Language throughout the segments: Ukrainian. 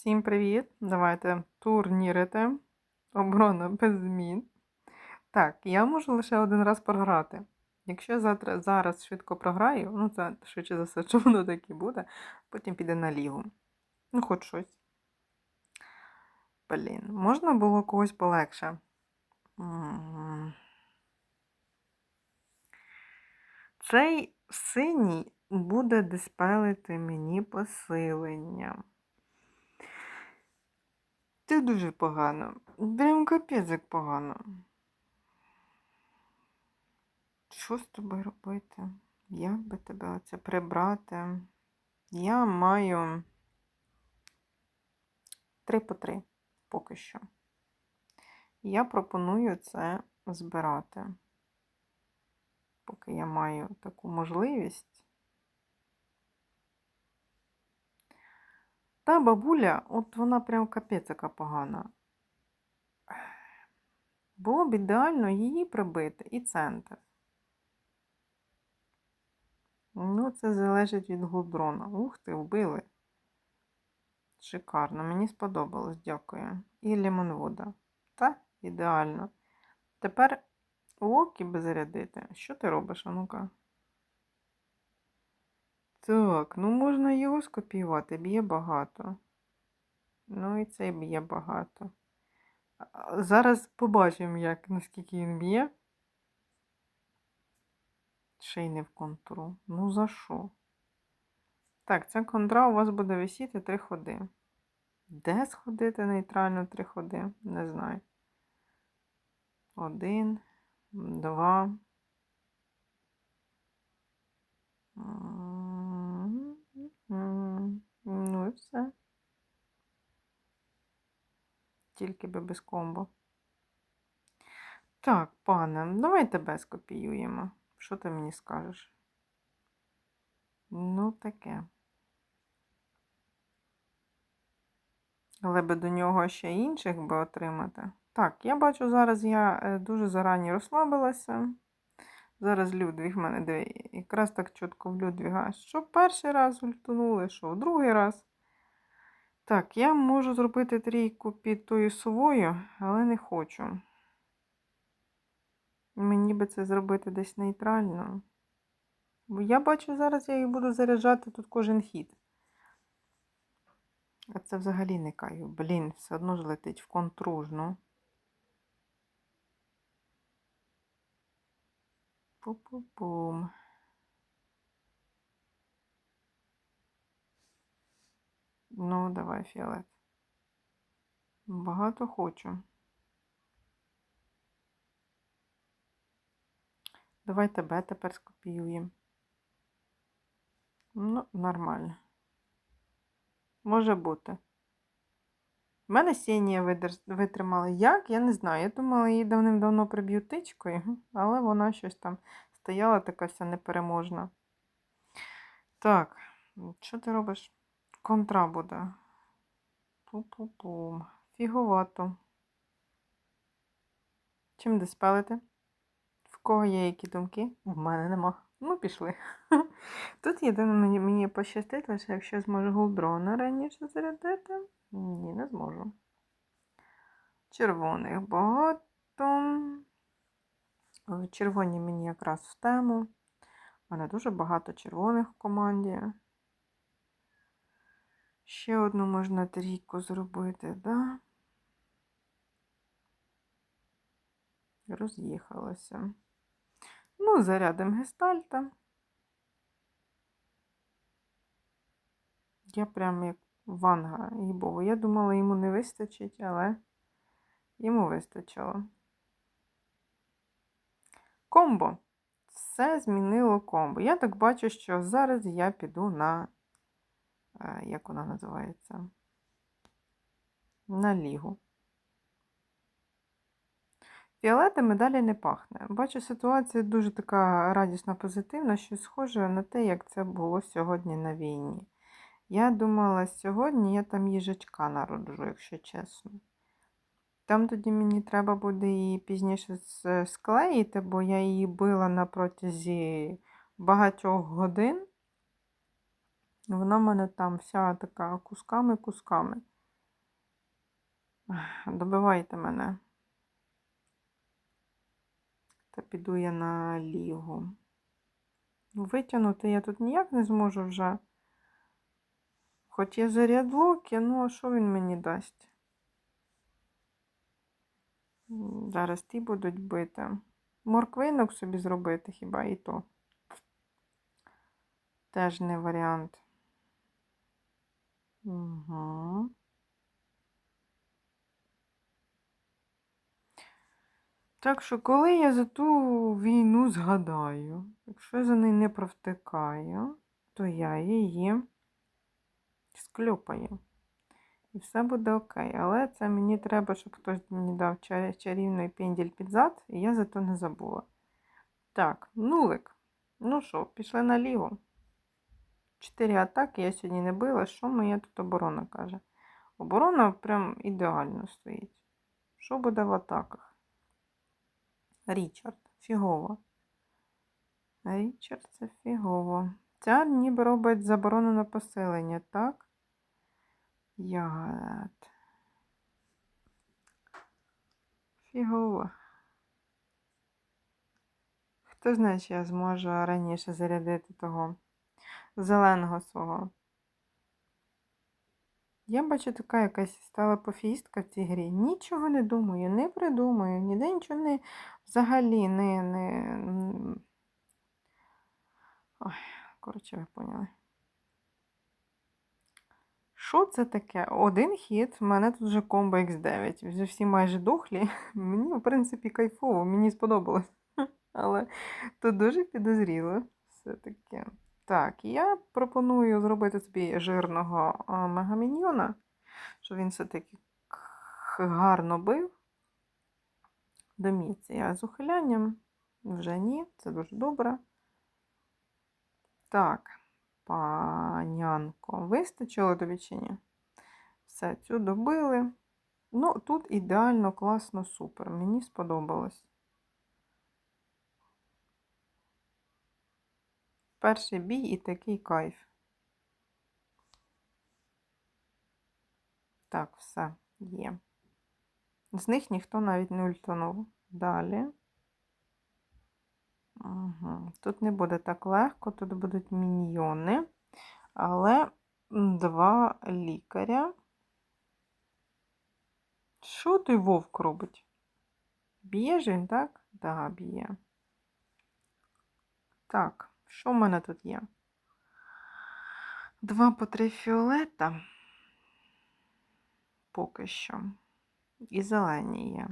Всім привіт! Давайте турнірити. Оборона без змін. Так, я можу лише один раз програти. Якщо завтра, зараз швидко програю, ну це швидше за все, що воно так і буде, потім піде на лігу. Ну, хоч щось. Блін, можна було когось полегше. Цей синій буде диспелити мені посилення. Це дуже погано. Прям капець як погано. Що з тобою робити? Як би тебе оце прибрати? Я маю три по три поки що. Я пропоную це збирати. Поки я маю таку можливість. Та бабуля, от вона прям капець яка погана. Було б ідеально її прибити і центр. Ну, це залежить від гудрона. Ух ти, вбили. Шикарно, мені сподобалось, дякую. І лимонвода. Та, ідеально. Тепер локі би зарядити. Що ти робиш, а ну-ка? Так, ну можна його скопіювати, б'є багато. Ну і цей б'є багато. Зараз побачимо, як, наскільки він б'є. Ще й не в контру. Ну за що? Так, ця контра у вас буде висіти три ходи. Де сходити нейтрально три ходи? Не знаю. Один, два. Ну і все. Тільки би без комбо. Так, пане, давай тебе скопіюємо. Що ти мені скажеш? Ну, таке. Але би до нього ще інших би отримати. Так, я бачу, зараз я е, дуже зарані розслабилася. Зараз Людвіг в мене диви, якраз так чітко в Людвіга. Що перший раз ультанули, що в другий раз. Так, я можу зробити трійку під тою совою, але не хочу. Мені би це зробити десь нейтрально. Бо я бачу, зараз я їх буду заряджати тут кожен хід. А це взагалі не каю. Блін, все одно ж летить в контружну. Пу-пу-пум. Ну, давай, фіолет. Багато хочу. Давай тебе тепер скопіюємо. Ну, нормально. Може бути. У мене сінія витримала. Як? Я не знаю. Я думала, її давним-давно приб'ю тичкою, але вона щось там стояла така вся непереможна. Так, що ти робиш? Контра буде. Пу-пу-пум. Фіговато. Чим диспелити? В кого є які думки? В мене нема. Ну, пішли. Тут єдине мені пощастить, лише якщо зможу голдрона раніше зарядити. Ні, не зможу. Червоних багато. Е, Червоні мені якраз в тему. У мене дуже багато червоних в команді. Ще одну можна трійку зробити, да? Роз'їхалося. Ну, зарядом гестальта. Я прям як ванга, їй-богу. Я думала, йому не вистачить, але йому вистачило. Комбо. Все змінило комбо. Я так бачу, що зараз я піду на, е, як вона називається? На лігу. Фіолетами далі не пахне. Бачу, ситуація дуже така радісна, позитивна, що схоже на те, як це було сьогодні на війні. Я думала, сьогодні я там їжачка народжу, якщо чесно. Там тоді мені треба буде її пізніше склеїти, бо я її била на протязі багатьох годин. Вона в мене там вся така кусками-кусками. Добивайте мене. Та піду я на лігу. Ну, Витягнути я тут ніяк не зможу вже. Хоч є заряд локи, ну а що він мені дасть? Зараз ті будуть бити. Морквинок собі зробити хіба і то. Теж не варіант. Угу. Так що, коли я за ту війну згадаю, якщо я за неї не провтикаю, то я її скльопаю. І все буде окей. Але це мені треба, щоб хтось мені дав чарівний пенділь під зад, і я за то не забула. Так, нулик. Ну що, пішли наліво. Чотири атаки я сьогодні не била. Що моя тут оборона каже? Оборона прям ідеально стоїть. Що буде в атаках? Річард. Фігово. Річард це фігово. Ця ніби робить заборону на поселення, так? Ягод. Фігово. Хто знає, чи я зможу раніше зарядити того зеленого свого. Я бачу така якась стала пофістка в цій грі. Нічого не думаю, не придумаю, ніде нічого не взагалі не. не... Ой, коротше, ви поняли. Що це таке? Один хід, в мене тут вже комбо X9. Вже всі майже дохлі. Мені, в принципі, кайфово, мені сподобалось. Але тут дуже підозріло все-таки. Так, я пропоную зробити собі жирного мегаміньйона, щоб він все-таки гарно бив. Доміться я з ухилянням. Вже ні, це дуже добре. Так, панянко, вистачило тобі чи ні? Все, цю добили. Ну, тут ідеально, класно, супер. Мені сподобалось. Перший бій і такий кайф. Так, все, є. З них ніхто навіть не ультанув. Далі. Угу. Тут не буде так легко, тут будуть міньйони, але два лікаря. Що той вовк робить? Б'є ж він, так? Так, да, б'є. Так, що в мене тут є? Два по три фіолета. Поки що. І зелені є.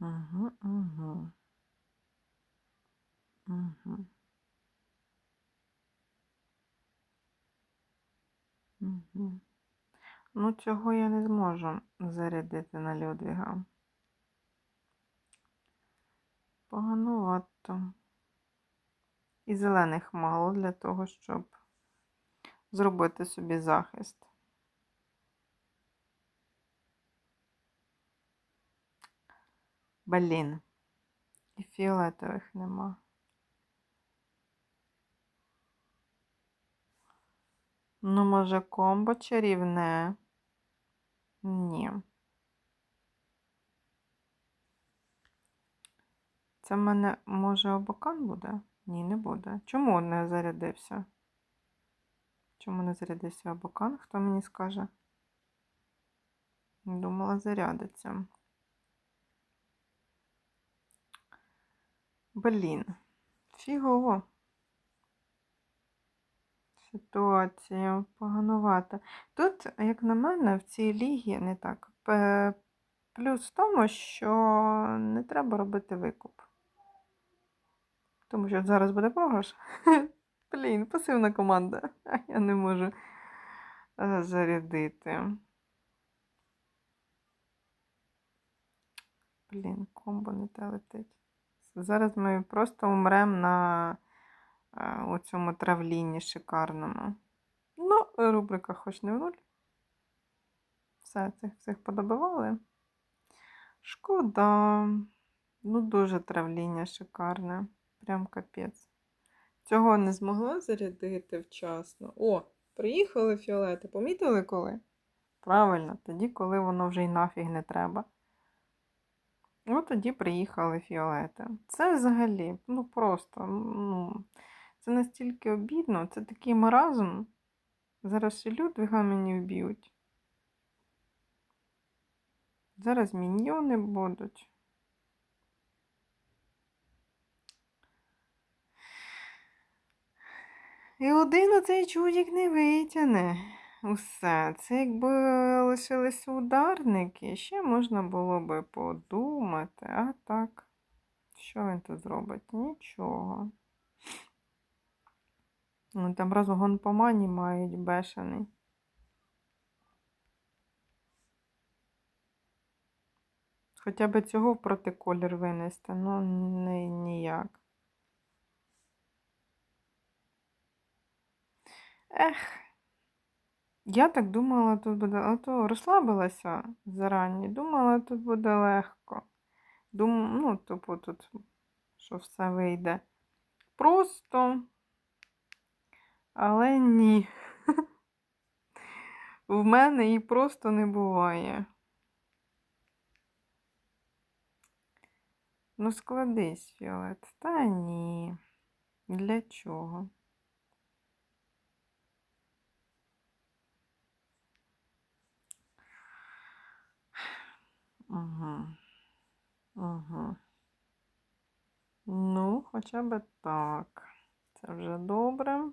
Угу, угу. Угу. Угу. Ну, цього я не зможу зарядити на Людвіга. Поганувато. І зелених мало для того, щоб зробити собі захист. Блін. І фіолетових нема. Ну, може, комбо чарівне? Ні. Це в мене, може, обокан буде? Ні, не буде. Чому не зарядився? Чому не зарядився обокан? Хто мені скаже? Думала, зарядиться. Блін, фігово. Ситуація поганувата. Тут, як на мене, в цій лігі не так. Плюс в тому, що не треба робити викуп. Тому що зараз буде програш. Блін, пасивна команда. Я не можу е, зарядити. Блін, комбо не те летить. Зараз ми просто умремо на е, у цьому травлінні шикарному. Ну, рубрика хоч не в нуль. Все, цих всіх подобивали. Шкода. Ну, дуже травління шикарне. Прям капець. Цього не змогла зарядити вчасно. О, Приїхали фіолети, помітили коли? Правильно, тоді, коли воно вже й нафіг не треба. От тоді приїхали фіолети. Це взагалі, ну просто, ну, це настільки обідно, це такий маразм. Зараз ще Людвига мені вб'ють. Зараз міньйони будуть. І один оцей чудік не витягне усе. Це якби лишилися ударники, ще можна було би подумати, а так, що він тут зробить? Нічого. Ну, там розгон по мані мають бешений. Хоча б цього в протиколір винести, ну не, ніяк. Ех, я так думала, тут буде. А то розслабилася зарані. Думала, тут буде легко. Дум... Ну, типу, тут, що все вийде. Просто, але ні. В мене і просто не буває. Ну, складись, Фіолет. Та ні. Для чого? Угу. Угу. Ну, хоча б так. Це вже добре.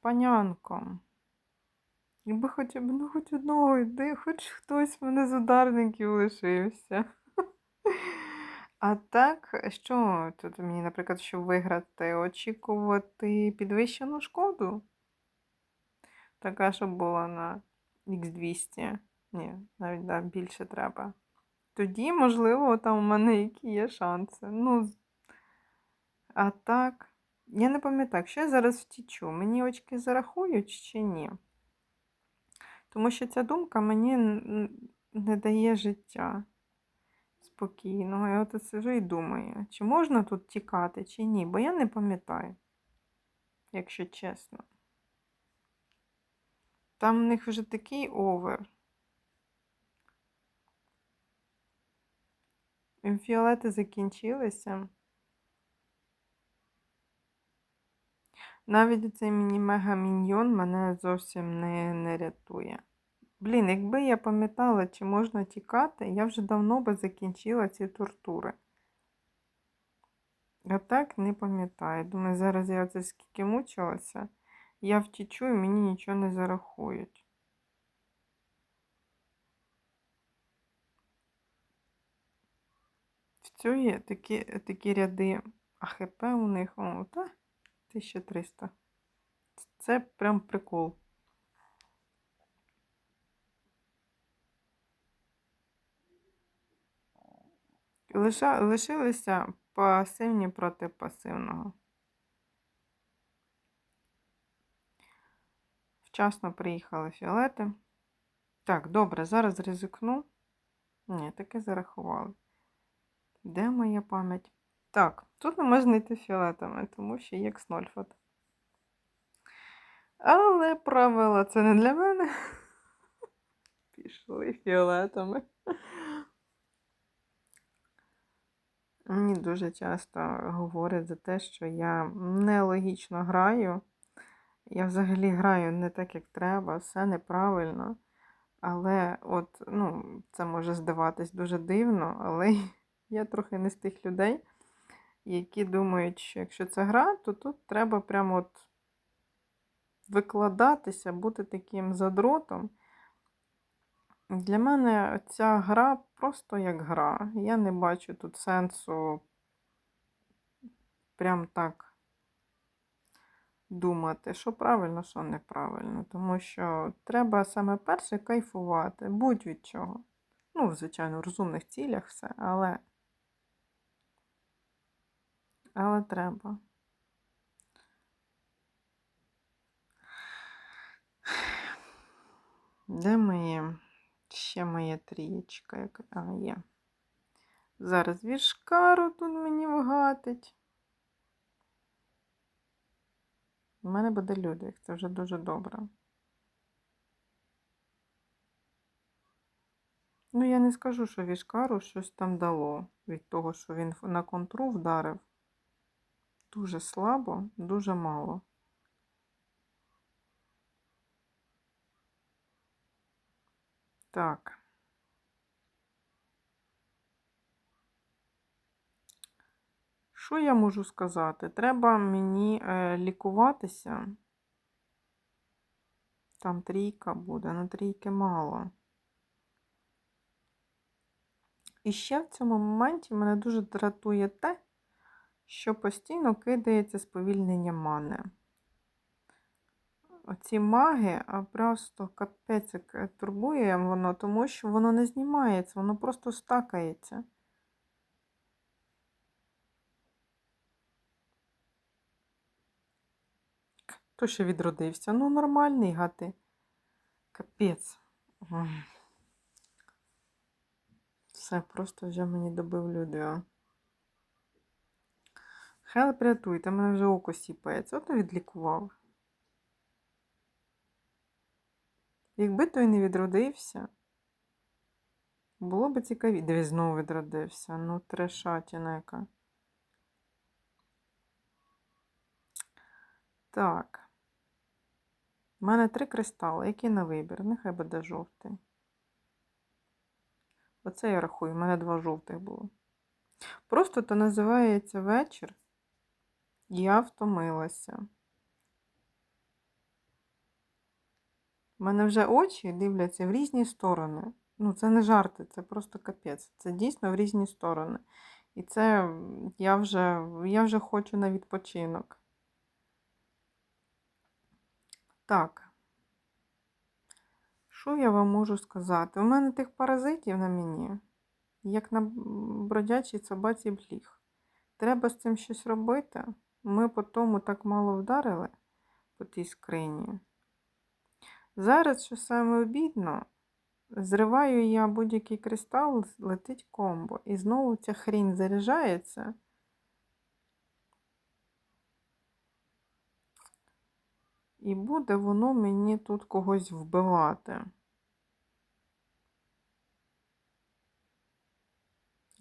Панянко. Якби хоча б ну, хоч одного йди, хоч хтось в мене з ударників лишився. А так, що тут мені, наприклад, щоб виграти, очікувати підвищену шкоду? Така, щоб була на Х200. Ні, навіть да, більше треба. Тоді, можливо, там у мене які є шанси. Ну, а так, я не пам'ятаю, що я зараз втічу, мені очки зарахують чи ні? Тому що ця думка мені не дає життя спокійного. Я от сижу і думаю, чи можна тут тікати, чи ні, бо я не пам'ятаю, якщо чесно. Там в них вже такий овер. Фіолети закінчилися. Навіть цей міні-мега-міньйон мене зовсім не, не рятує. Блін, якби я пам'ятала, чи можна тікати, я вже давно би закінчила ці тортури. А так не пам'ятаю. Думаю, зараз я оце скільки мучилася, я втічу і мені нічого не зарахують. В цю є такі, такі ряди АХП у них, о, та 1300. Це прям прикол. Лиша, лишилися пасивні проти пасивного. Вчасно приїхали фіолети. Так, добре, зараз ризикну. Ні, таке зарахували. Де моя пам'ять? Так, тут не можна знайти фіолетами, тому що є кснольфот. Але правила це не для мене. Пішли фіолетами. Мені дуже часто говорять за те, що я нелогічно граю. Я взагалі граю не так, як треба, все неправильно. Але от, ну, це може здаватись дуже дивно, але я трохи не з тих людей, які думають, що якщо це гра, то тут треба прямо от викладатися, бути таким задротом. Для мене ця гра просто як гра. Я не бачу тут сенсу прям так думати, що правильно, що неправильно. Тому що треба саме перше кайфувати, будь від чого. Ну, звичайно, в розумних цілях все, але. Але треба. Де моє? Ще моя трієчка, яка. А, є. Зараз вішкару тут мені вгатить. У мене буде Людвиг, це вже дуже добре. Ну, я не скажу, що Вішкару щось там дало від того, що він на контру вдарив. Дуже слабо, дуже мало. Так. Що я можу сказати? Треба мені е, лікуватися. Там трійка буде, на трійки мало. І ще в цьому моменті мене дуже дратує те, що постійно кидається сповільнення мани. Оці маги, просто капець е, турбує воно, тому що воно не знімається, воно просто стакається. Хто ще відродився? Ну, нормальний гати. Капець. Все, просто вже мені добив люди. Хелп рятуйте, мене вже око сіпається. Ото відлікував. Якби той не відродився, було б цікаві. Дивись, знову відродився. Ну, трешатіна яка. Так. У мене три кристали. Які на вибір? Нехай буде жовтий. Оце я рахую, у мене два жовтих було. Просто то називається вечір. Я втомилася. У мене вже очі дивляться в різні сторони. Ну, це не жарти, це просто капець. Це дійсно в різні сторони. І це я вже, я вже хочу на відпочинок. Так. Що я вам можу сказати? У мене тих паразитів на мені, як на бродячій собаці бліг. Треба з цим щось робити. Ми по тому так мало вдарили по тій скрині. Зараз, що саме обідно, зриваю я будь-який кристал, летить комбо. І знову ця хрінь заряджається. І буде воно мені тут когось вбивати.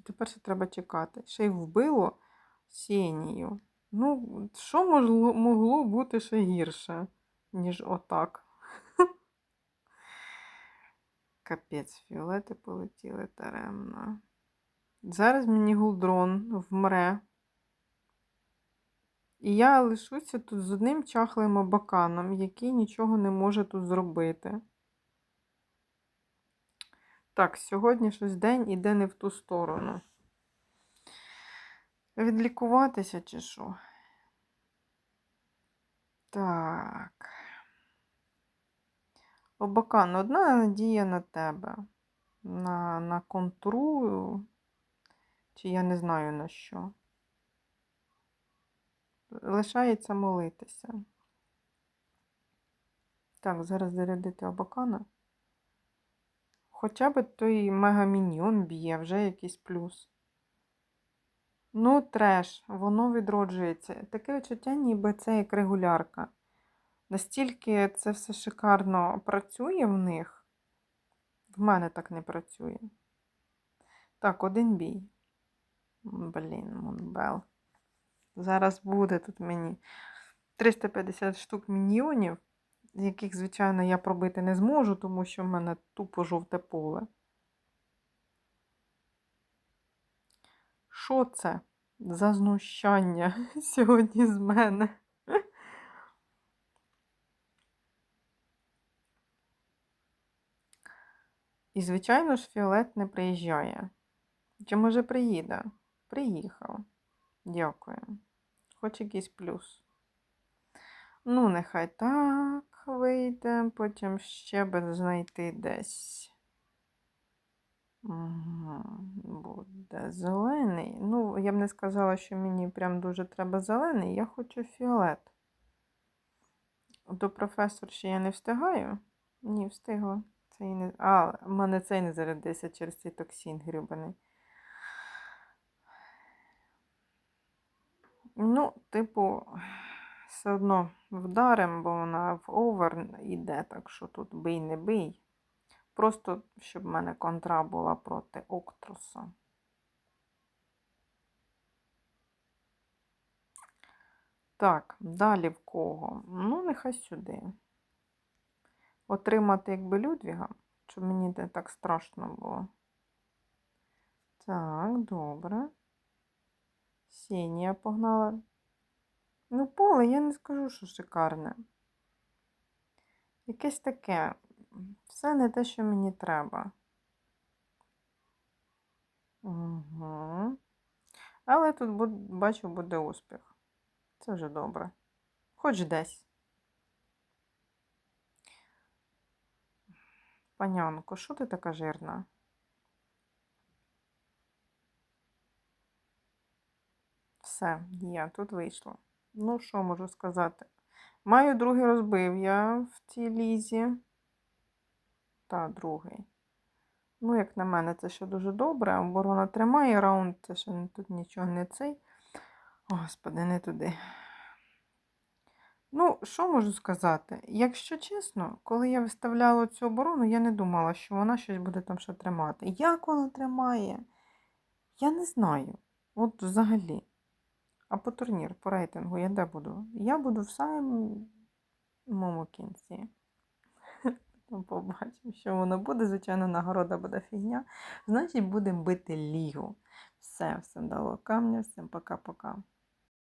Тепер ще треба чекати. Ще й вбило сінію. Ну, що могло, могло бути ще гірше, ніж отак? Капець, фіолети полетіли таремно. Зараз мені гулдрон вмре. І я лишуся тут з одним чахлим абаканом, який нічого не може тут зробити. Так, сьогодні щось день іде не в ту сторону. Відлікуватися чи що? Так. Обакан, одна надія на тебе. На, на контру, чи я не знаю на що. Лишається молитися. Так, зараз зарядити Абакана. Хоча б той мегаміньйон б'є, вже якийсь плюс. Ну, треш, воно відроджується. Таке відчуття, ніби це як регулярка. Настільки це все шикарно працює в них, в мене так не працює. Так, один бій. Блін, Монбел. Зараз буде тут мені 350 штук міньйонів, з яких, звичайно, я пробити не зможу, тому що в мене тупо жовте поле. Що це за знущання сьогодні з мене? І, звичайно ж, Фіолет не приїжджає. Чи може приїде? Приїхав. Дякую. Хоч якийсь плюс. Ну, нехай так вийде, потім ще би знайти десь. Буде зелений. Ну, я б не сказала, що мені прям дуже треба зелений. Я хочу фіолет. До професор ще я не встигаю? Ні, встигла. Цей не... А, в мене цей не зарядився через цей токсин грюбаний. Ну, типу, все одно вдарим, бо вона в овер іде, так що тут бий не бий. Просто, щоб в мене контра була проти Октруса. Так, далі в кого? Ну, нехай сюди. Отримати якби Людвіга, щоб мені не так страшно було. Так, добре. Сінія погнала. Ну, поле, я не скажу, що шикарне. Якесь таке. Все не те, що мені треба. Угу. Але тут бачу, буде успіх. Це вже добре. Хоч десь. Панянко, що ти така жирна? Все, є, тут вийшло. Ну, що можу сказати? Маю другий розбив я в цій лізі. Та, другий. Ну, як на мене, це ще дуже добре. Оборона тримає раунд, це ще тут нічого не цей. Господи, не туди. Ну, що можу сказати? Якщо чесно, коли я виставляла цю оборону, я не думала, що вона щось буде там ще тримати. Як вона тримає? Я не знаю. От взагалі. А по турнір, по рейтингу я де буду? Я буду в самому кінці. Ну, Побачимо, що воно буде. Звичайно, нагорода буде фігня. Значить, будемо бити лігу. Все, всім дало камня, всім пока-пока.